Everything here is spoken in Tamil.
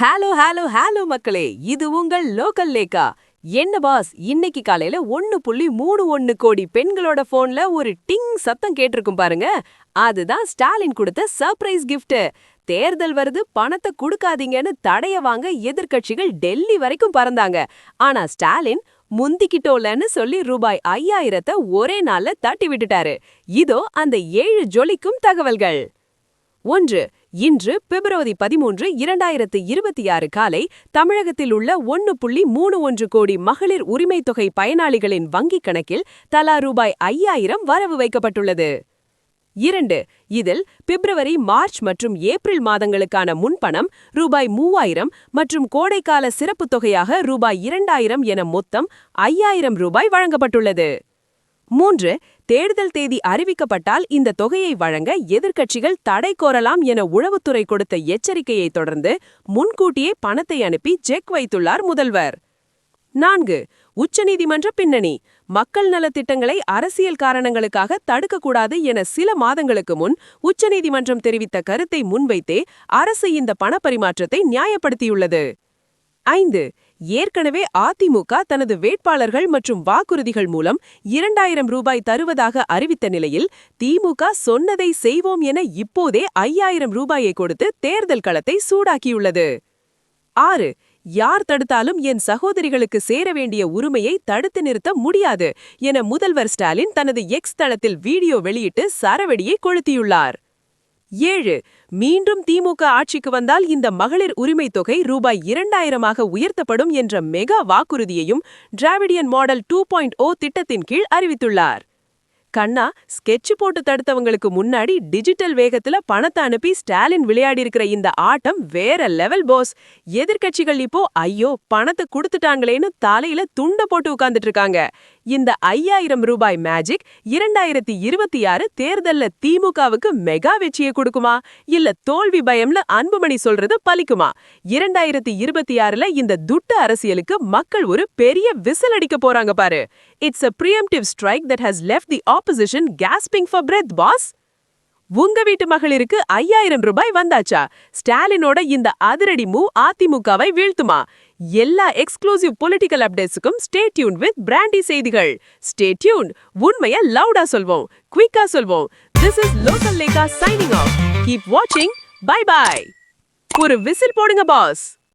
ஹலோ ஹலோ ஹலோ மக்களே இது உங்கள் லோக்கல் லேக்கா என்ன பாஸ் இன்னைக்கு காலையில ஒன்னு புள்ளி மூணு ஒன்னு கோடி பெண்களோட போன்ல ஒரு டிங் சத்தம் கேட்டிருக்கும் பாருங்க. அதுதான் ஸ்டாலின் கொடுத்த சர்ப்ரைஸ் கிஃப்ட் தேர்தல் வருது பணத்தை கொடுக்காதீங்கன்னு தடைய வாங்க எதிர்க்கட்சிகள் டெல்லி வரைக்கும் பறந்தாங்க. ஆனா ஸ்டாலின் முந்திக்கிட்டோலன்னு சொல்லி ரூபாய் ஐயாயிரத்தை ஒரே நாள்ல தட்டி விட்டுட்டாரு. இதோ அந்த ஏழு ஜொலிக்கும் தகவல்கள். ஒன்று இன்று பிப்ரவரி பதிமூன்று இரண்டாயிரத்து இருபத்தி ஆறு காலை தமிழகத்தில் உள்ள ஒன்னு புள்ளி மூணு ஒன்று கோடி மகளிர் உரிமைத் தொகை பயனாளிகளின் வங்கிக் கணக்கில் தலா ரூபாய் ஐயாயிரம் வரவு வைக்கப்பட்டுள்ளது. இரண்டு இதில் பிப்ரவரி மார்ச் மற்றும் ஏப்ரல் மாதங்களுக்கான முன்பணம் ரூபாய் மூவாயிரம் மற்றும் கோடைக்கால சிறப்புத் தொகையாக ரூபாய் இரண்டாயிரம் என மொத்தம் ஐயாயிரம் ரூபாய் வழங்கப்பட்டுள்ளது. மூன்று தேர்தல் தேதி அறிவிக்கப்பட்டால் இந்த தொகையை வழங்க எதிர்க்கட்சிகள் தடை கோரலாம் என உளவுத்துறை கொடுத்த எச்சரிக்கையை தொடர்ந்து முன்கூட்டியே பணத்தை அனுப்பி செக் வைத்துள்ளார் முதல்வர். நான்கு உச்சநீதிமன்ற பின்னணி. மக்கள் நலத்திட்டங்களை அரசியல் காரணங்களுக்காக தடுக்கக்கூடாது என சில மாதங்களுக்கு முன் உச்சநீதிமன்றம் தெரிவித்த கருத்தை முன்வைத்தே அரசு இந்த பணப்பரிமாற்றத்தை நியாயப்படுத்தியுள்ளது. ஐந்து ஏற்கனவே அதிமுக தனது வேட்பாளர்கள் மற்றும் வாக்குறுதிகள் மூலம் இரண்டாயிரம் ரூபாய் தருவதாக அறிவித்த நிலையில் திமுக சொன்னதை செய்வோம் என இப்போதே ஐயாயிரம் ரூபாயை கொடுத்து தேர்தல் களத்தை சூடாக்கியுள்ளது. ஆறு யார் தடுத்தாலும் என் சகோதரிகளுக்கு சேர வேண்டிய உரிமையை தடுத்து நிறுத்த முடியாது என முதல்வர் ஸ்டாலின் தனது எக்ஸ் தளத்தில் வீடியோ வெளியிட்டு சரவெடியை கொளுத்தியுள்ளார். ஏழு. மீண்டும் திமுக ஆட்சிக்கு வந்தால் இந்த மகளிர் உரிமைத் தொகை ரூபாய் இரண்டாயிரமாக உயர்த்தப்படும் என்ற mega வாக்குறுதியையும் Dravidian model two point O திட்டத்தின் கீழ் அறிவித்துள்ளார். கண்ணா ஸ்கெட்ச் போட்டு தடுத்தவங்களுக்கு முன்னாடி டிஜிட்டல் வேகத்துல பணத்தை அனுப்பி ஸ்டாலின் விளையாடி இருக்கிற இந்த ஆட்டம் வேற லெவல் போஸ். எதிர்க்கட்சிகள் இப்போ ஐயோ பணத்தை கொடுத்துட்டாங்களேன்னு தலையில துண்ட போட்டு உட்கார்ந்துட்டு இருக்காங்க. இந்த ஐயாயிரம் ரூபாய் மேஜிக் இரண்டாயிரத்தி இருபத்தி ஆறு தேர்தல்ல திமுகவுக்கு மெகா வெற்றியை கொடுக்குமா? இல்ல தோல்வி பயம்ல அன்புமணி சொல்றது பலிக்குமா? இரண்டாயிரத்தி இருபத்தி ஆறுல இந்த துட்டு அரசியலுக்கு மக்கள் ஒரு பெரிய விசில் அடிக்க போறாங்க பாரு. It's a preemptive strike that has left the opposition gasping for breath boss உங்க வீட்டு மகளிருக்கு ஐயாயிரம் ரூபாய் வந்தாச்சா? ஸ்டாலினோட இந்த அதிரடி மூவ் அதிமுகவை வீழ்த்துமா? எல்லா எக்ஸ்க்ளூசிவ் பொலிட்டிக்கல் அப்டேட்ஸுக்கும் ஸ்டே டியூன் வித் பிராண்டி செய்திகள். ஸ்டே டியூன் உண்மைய லவுடா சொல்வோம் குயிக்கா சொல்வோம். This is local Lekha signing off keep வாட்சிங் பை பை ஒரு விசில் போடுங்க பாஸ்